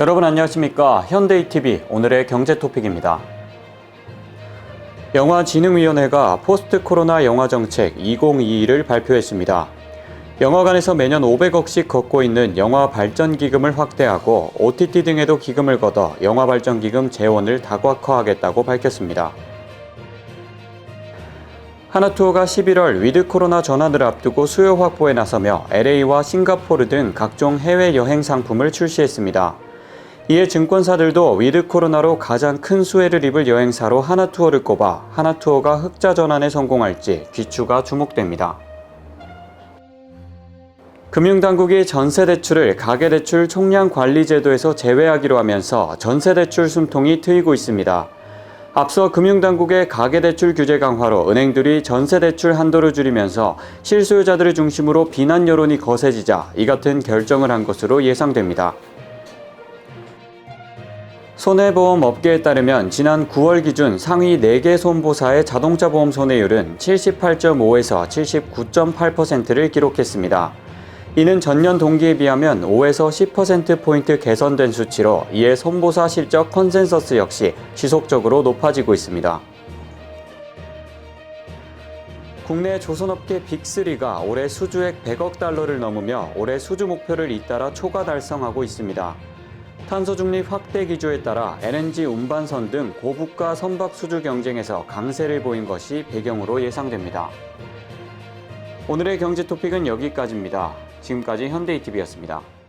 여러분 안녕하십니까? 현대이TV 오늘의 경제 토픽입니다. 영화진흥위원회가 포스트 코로나 영화 정책 2022를 발표했습니다. 영화관에서 매년 500억씩 걷고 있는 영화 발전 기금을 확대하고 OTT 등에도 기금을 걷어 영화 발전 기금 재원을 다각화하겠다고 밝혔습니다. 하나투어가 11월 위드 코로나 전환을 앞두고 수요 확보에 나서며 LA와 싱가포르 등 각종 해외 여행 상품을 출시했습니다. 이에 증권사들도 위드 코로나로 가장 큰 수혜를 입을 여행사로 하나투어를 꼽아 하나투어가 흑자 전환에 성공할지 귀추가 주목됩니다. 금융당국이 전세대출을 가계대출 총량관리제도에서 제외하기로 하면서 전세대출 숨통이 트이고 있습니다. 앞서 금융당국의 가계대출 규제 강화로 은행들이 전세대출 한도를 줄이면서 실수요자들을 중심으로 비난 여론이 거세지자 이 같은 결정을 한 것으로 예상됩니다. 손해보험 업계에 따르면 지난 9월 기준 상위 4개 손보사의 자동차 보험 손해율은 78.5에서 79.8%를 기록했습니다. 이는 전년 동기에 비하면 5에서 10%포인트 개선된 수치로 이에 손보사 실적 컨센서스 역시 지속적으로 높아지고 있습니다. 국내 조선업계 빅3가 올해 수주액 100억 달러를 넘으며 올해 수주 목표를 잇따라 초과 달성하고 있습니다. 탄소 중립 확대 기조에 따라 LNG 운반선 등 고부가 선박 수주 경쟁에서 강세를 보인 것이 배경으로 예상됩니다. 오늘의 경제 토픽은 여기까지입니다. 지금까지 현대이TV였습니다.